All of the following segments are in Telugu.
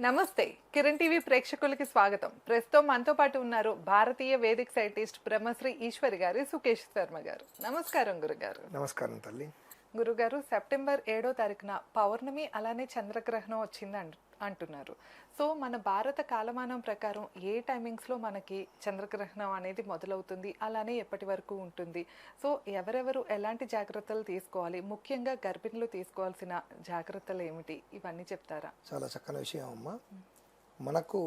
నమస్తే కిరణ్ టీవీ ప్రేక్షకులకి స్వాగతం. ప్రస్తుతం మనతో పాటు ఉన్నారు భారతీయ వేదిక్ సైంటిస్ట్ బ్రహ్మశ్రీ ఈశ్వరి గారు సుకేష్ శర్మ గారు. నమస్కారం గురుగారు. నమస్కారం తల్లి. గురుగారు సెప్టెంబర్ ఏడో తారీఖున పౌర్ణమి అలానే చంద్రగ్రహణం వచ్చింది అంటున్నారు. సో మన భారత కాలమానం ప్రకారం ఏ టైమింగ్స్లో మనకి చంద్రగ్రహణం అనేది మొదలవుతుంది? అలానే ఎప్పటి వరకు ఉంటుంది? సో ఎవరెవరు ఎలాంటి జాగ్రత్తలు తీసుకోవాలి? ముఖ్యంగా గర్భిణులు తీసుకోవాల్సిన జాగ్రత్తలు ఏమిటి? ఇవన్నీ చెప్తారా? చాలా చక్కని విషయం అమ్మ. మనకు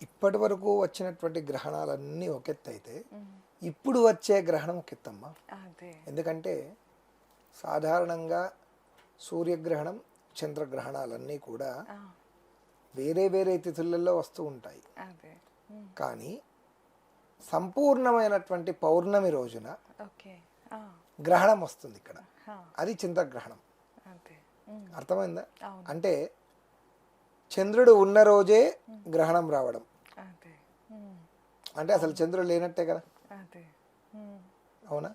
ఇప్పటి వరకు వచ్చినటువంటి గ్రహణాలన్నీ ఒక ఎత్తు అయితే ఇప్పుడు వచ్చే గ్రహణం ఒక ఎత్తమ్మ అదే. ఎందుకంటే సాధారణంగా సూర్యగ్రహణం చంద్రగ్రహణాలన్నీ కూడా వేరే వేరే తిథులలో వస్తూ ఉంటాయి. కానీ సంపూర్ణమైనటువంటి పౌర్ణమి రోజున గ్రహణం వస్తుంది ఇక్కడ. అది ఉమ్, అర్థమైందా? అంటే చంద్రుడు ఉన్న రోజే గ్రహణం రావడం. అంటే అసలు చంద్రుడు లేనట్టే కదా? అవును?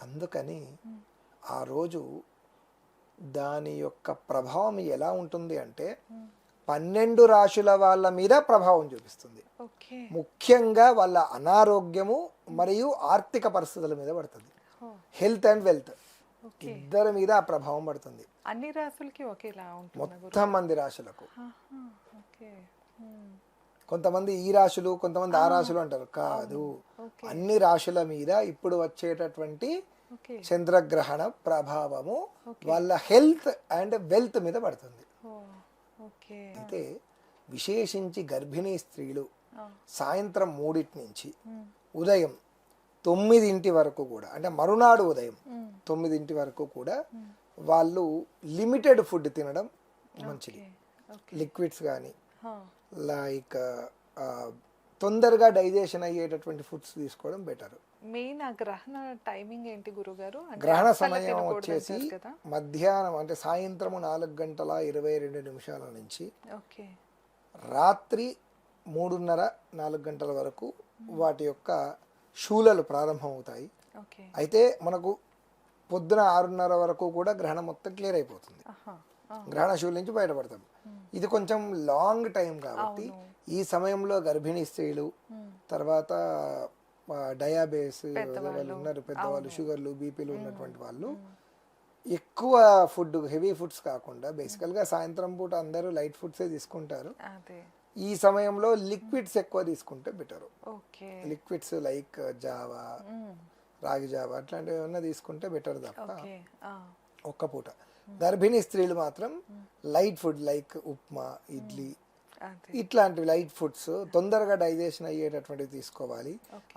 అందుకని ఆ రోజు దాని యొక్క ప్రభావం ఎలా ఉంటుంది అంటే పన్నెండు రాశుల వాళ్ళ మీద ప్రభావం చూపిస్తుంది. ముఖ్యంగా వాళ్ళ అనారోగ్యము మరియు ఆర్థిక పరిస్థితుల మీద పడుతుంది. హెల్త్ అండ్ వెల్త్ ఇద్దరి మీద ఆ ప్రభావం పడుతుంది. అన్ని రాసులకి ఒకేలా మొత్తం మంది రాశులకు. కొంతమంది ఈ రాశులు కొంతమంది ఆ రాశులు అంటారు. కాదు. అన్ని రాశుల మీద ఇప్పుడు వచ్చేటటువంటి చంద్రగ్రహణ ప్రభావము వాళ్ళ హెల్త్ అండ్ వెల్త్ మీద పడుతుంది. అయితే విశేషించి గర్భిణీ స్త్రీలు సాయంత్రం మూడింటి నుంచి ఉదయం తొమ్మిదింటి వరకు కూడా అంటే మరునాడు ఉదయం తొమ్మిదింటి వరకు కూడా వాళ్ళు లిమిటెడ్ ఫుడ్ తినడం మంచిది. లిక్విడ్స్ కానీ లైక్ తొందరగా డైజెషన్ అయ్యేటటువంటి ఫుడ్స్ తీసుకోవడం బెటర్. మెయిన్ ఆ గ్రహణ టైమింగ్ ఏంటి గురుగారు? గ్రహణ సమయం వచ్చేసి మధ్యాహ్నం అంటే సాయంత్రం నాలుగు గంటల ఇరవై రెండు నిమిషాల నుంచి ఓకే. రాత్రి మూడున్నర నాలుగు గంటల వరకు వాటి యొక్క శూలలు ప్రారంభమవుతాయి. అయితే మనకు పొద్దున ఆరున్నర వరకు కూడా గ్రహణం మొత్తం క్లియర్ అయిపోతుంది. గ్రహణ శూల నుంచి బయటపడతాం. ఇది కొంచెం లాంగ్ టైం కాబట్టి ఈ సమయంలో గర్భిణీ స్త్రీలు తర్వాత డయాబేస్ వాళ్ళు ఉన్నారు పెద్దవాళ్ళు షుగర్లు బీపీలు ఉన్నటువంటి వాళ్ళు. ఎక్కువ ఫుడ్ హెవీ ఫుడ్స్ కాకుండా బేసికల్గా సాయంత్రం పూట అందరూ లైట్ ఫుడ్సే తీసుకుంటారు. ఈ సమయంలో లిక్విడ్స్ ఎక్కువ తీసుకుంటే బెటర్ ఓకే. లిక్విడ్స్ లైక్ జావా రాగి జావా అట్లాంటివి ఏమన్నా తీసుకుంటే బెటర్ తప్ప ఒక్క పూట. గర్భిణీ స్త్రీలు మాత్రం light food like upma idli ఇట్లాంటివి లైట్ ఫుడ్స్ తొందరగా డైజెషన్ అయ్యేటటువంటివి తీసుకోవాలి.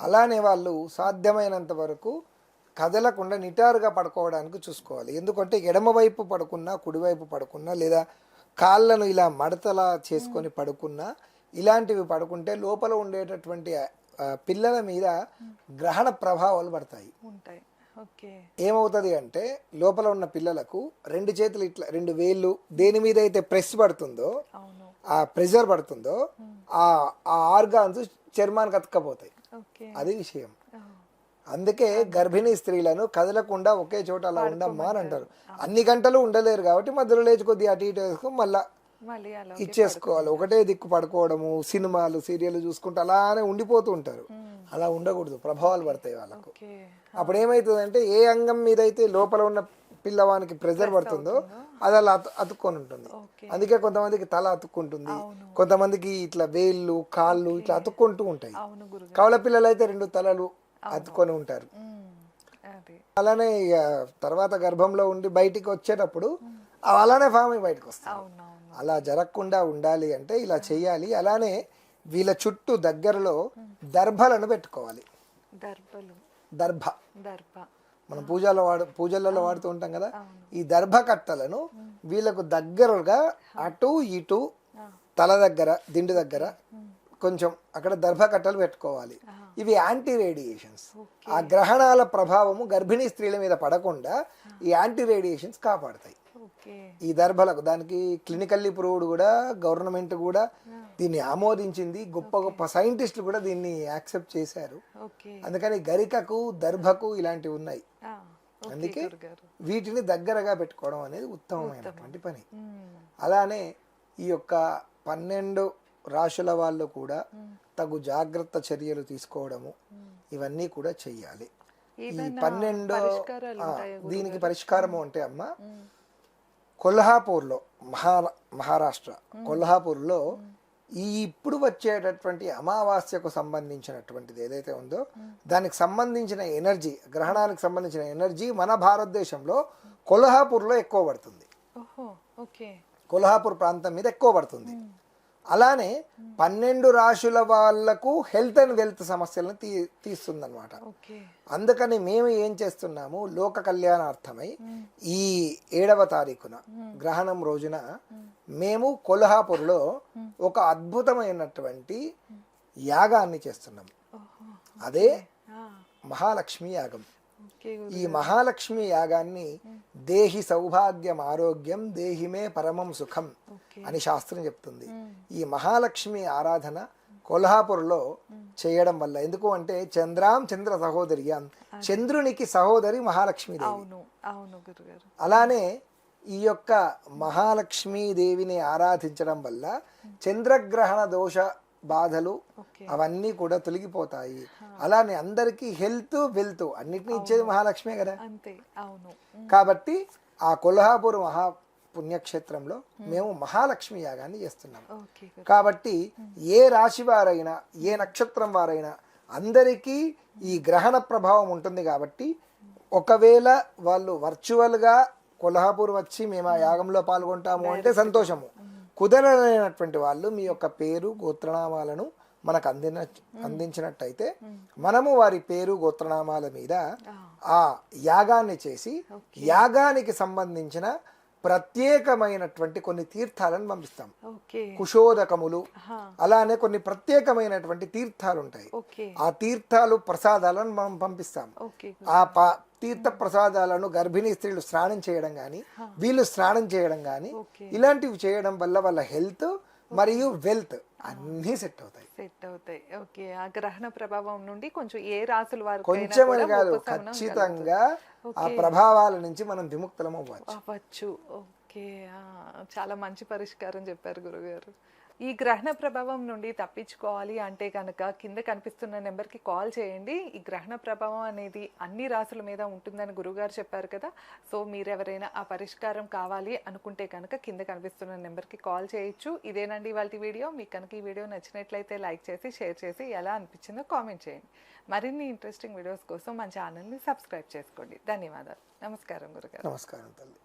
అలానే వాళ్ళు సాధ్యమైనంత వరకు కదలకుండా నిటారుగా పడుకోవడానికి చూసుకోవాలి. ఎందుకంటే ఎడమవైపు పడుకున్నా కుడివైపు పడుకున్నా లేదా కాళ్ళను ఇలా మడతలా చేసుకొని పడుకున్నా ఇలాంటివి పడుకుంటే లోపల ఉండేటటువంటి పిల్లల మీద గ్రహణ ప్రభావాలు పడతాయి. ఉంటాయి. ఓకే. ఏమవుతుంది అంటే లోపల ఉన్న పిల్లలకు రెండు చేతులు ఇట్లా రెండు వేళ్ళు దేని మీద అయితే ప్రెస్ పడుతుందో అవును. ఆ ప్రెషర్ పడుతుందో ఆ ఆ ఆర్గాన్స్ చర్మానికి అతకపోతాయి అది విషయం. అందుకే గర్భిణీ స్త్రీలను కదలకుండా ఒకే చోట అలా ఉండమ్మా అని అంటారు. అన్ని గంటలు ఉండలేరు కాబట్టి మధ్యలో లేచి కొద్దిగా అటు ఇటు వేసుకొని మళ్ళా ఇచ్చేసుకోవాలి. ఒకటే దిక్కు పడుకోవడము సినిమాలు సీరియల్ చూసుకుంటూ అలానే ఉండిపోతూ ఉంటారు. అలా ఉండకూడదు. ప్రభావాలు పడతాయి వాళ్ళకు. అప్పుడు ఏమవుతుందంటే ఏ అంగం మీద అయితే లోపల ఉన్న పిల్లవానికి ప్రెజర్ పడుతుందో అది అలా అతు అతుక్కొని ఉంటుంది. అందుకే కొంతమందికి తల అతుక్కుంటుంది. కొంతమందికి ఇట్లా వేళ్ళు కాళ్ళు ఇట్లా అతుక్కుంటూ ఉంటాయి. కవల పిల్లలు అయితే రెండు తలలు అతుక్కొని ఉంటారు. అలానే ఇక తర్వాత గర్భంలో ఉండి బయటికి వచ్చేటప్పుడు అలానే ఫామ్ అయి బయటకు వస్తాయి అలా జరగకుండా ఉండాలి అంటే ఇలా చేయాలి. అలానే వీళ్ళ చుట్టూ దగ్గరలో దర్భలను పెట్టుకోవాలి. దర్భలు. దర్భ. దర్భ. మనం పూజలో వాడు పూజలలో వాడుతూ ఉంటాం కదా ఈ దర్భ కట్టలను వీళ్ళకు దగ్గరగా అటు ఇటు తల దగ్గర దిండు దగ్గర కొంచెం అక్కడ దర్భ కట్టలు పెట్టుకోవాలి ఇవి యాంటీ రేడియేషన్స్ ఆ గ్రహణాల ప్రభావము గర్భిణీ స్త్రీల మీద పడకుండా ఈ యాంటీ రేడియేషన్స్ కాపాడతాయి ఈ దర్భలకు దానికి క్లినికల్లీ ప్రూవ్డ్ కూడా గవర్నమెంట్ కూడా దీన్ని ఆమోదించింది గొప్ప గొప్ప సైంటిస్టులు కూడా దీన్ని యాక్సెప్ట్ చేశారు. అందుకని గరికకు దర్భకు ఇలాంటివి ఉన్నాయి. అందుకే వీటిని దగ్గరగా పెట్టుకోవడం అనేది ఉత్తమమైనటువంటి పని. అలానే ఈ యొక్క పన్నెండు రాశుల వాళ్ళు కూడా తగు జాగ్రత్త చర్యలు తీసుకోవడము ఇవన్నీ కూడా చెయ్యాలి. ఈ పన్నెండు దీనికి పరిష్కారము అంటే అమ్మ కొల్హాపూర్లో మహా మహారాష్ట్ర కొల్హాపూర్లో ఈ ఇప్పుడు వచ్చేటటువంటి అమావాస్యకు సంబంధించినటువంటిది ఏదైతే ఉందో దానికి సంబంధించిన ఎనర్జీ గ్రహణానికి సంబంధించిన ఎనర్జీ మన భారతదేశంలో కొల్హాపూర్లో ఎక్కువ పడుతుంది. కొల్హాపూర్ ప్రాంతం మీద ఎక్కువ పడుతుంది. అలానే పన్నెండు రాశుల వాళ్ళకు హెల్త్ అండ్ వెల్త్ సమస్యలను తీ తీస్తుందన్నమాట. ఓకే. అందుకని మేము ఏం చేస్తున్నాము లోక కళ్యాణార్థమై ఈ ఏడవ తారీఖున గ్రహణం రోజున మేము కొల్హాపూర్లో ఒక అద్భుతమైనటువంటి యాగాన్ని చేస్తున్నాం. ఓహో. అదే మహాలక్ష్మి యాగం. ఈ మహాలక్ష్మి యాగాన్ని దేహి సౌభాగ్యం ఆరోగ్యం దేహిమే పరమం సుఖం అని శాస్త్రం చెప్తుంది. ఈ మహాలక్ష్మి ఆరాధన కొల్హాపూర్లో చేయడం వల్ల ఎందుకు అంటే చంద్రాం చంద్ర సహోదరి చంద్రునికి సహోదరి మహాలక్ష్మీదేవి. అలానే ఈ యొక్క మహాలక్ష్మీదేవిని ఆరాధించడం వల్ల చంద్రగ్రహణ దోష బాధలు అవన్నీ కూడా తొలగిపోతాయి. అలానే అందరికీ హెల్త్ వెల్త్ అన్నిటిని ఇచ్చేది మహాలక్ష్మే కదా. కాబట్టి ఆ కొల్హాపూర్ మహా పుణ్యక్షేత్రంలో మేము మహాలక్ష్మి యాగాన్ని చేస్తున్నాం. ఓకే గురు. కాబట్టి ఏ రాశి వారైనా ఏ నక్షత్రం వారైనా అందరికీ ఈ గ్రహణ ప్రభావం ఉంటుంది కాబట్టి ఒకవేళ వాళ్ళు వర్చువల్గా కొల్హాపూర్ వచ్చి మేము ఆ యాగంలో పాల్గొంటాము అంటే సంతోషము. కుదరలేనటువంటి వాళ్ళు మీ యొక్క పేరు గోత్రనామాలను మనకు అందిన అందించినట్టయితే మనము వారి పేరు గోత్రనామాల మీద ఆ. యాగాన్ని చేసి యాగానికి సంబంధించిన ప్రత్యేకమైనటువంటి కొన్ని తీర్థాలను పంపిస్తాం. కుశోదకములు అలానే కొన్ని ప్రత్యేకమైనటువంటి తీర్థాలు ఉంటాయి ఆ తీర్థాలు ప్రసాదాలను మనం పంపిస్తాం. ఆ తీర్థ ప్రసాదాలను గర్భిణీ స్త్రీలు స్నానం చేయడం కానీ వీళ్ళు స్నానం చేయడం కానీ ఇలాంటివి చేయడం వల్ల వాళ్ళ హెల్త్ మరియు వెల్త్ అన్నీ సెట్ అవుతాయి. సెట్ అవుతాయి. ఓకే. ఆ గ్రహణ ప్రభావం నుండి కొంచెం ఏ రాసుల వారు కొంచెం కాదు ఖచ్చితంగా ఆ ప్రభావాల నుంచి మనం విముక్తులం అవ్వచ్చు. అవ్వచ్చు ఓకే చాలా మంచి పరిష్కారం చెప్పారు గురుగారు. ఈ గ్రహణ ప్రభావం నుండి తప్పించుకోవాలి అంటే కనుక కింద కనిపిస్తున్న నెంబర్కి కాల్ చేయండి. ఈ గ్రహణ ప్రభావం అనేది అన్ని రాసుల మీద ఉంటుందని గురుగారు చెప్పారు కదా. సో మీరు ఎవరైనా ఆ పరిష్కారం కావాలి అనుకుంటే కనుక కింద కనిపిస్తున్న నెంబర్కి కాల్ చేయొచ్చు. ఇదేనండి ఇవాళ వీడియో. మీకు కనుక ఈ వీడియో నచ్చినట్లయితే లైక్ చేసి షేర్ చేసి ఎలా అనిపించిందో కామెంట్ చేయండి. మరిన్ని ఇంట్రెస్టింగ్ వీడియోస్ కోసం మన ఛానల్ని సబ్స్క్రైబ్ చేసుకోండి. ధన్యవాదాలు. నమస్కారం గురుగారు. నమస్కారం తల్లి.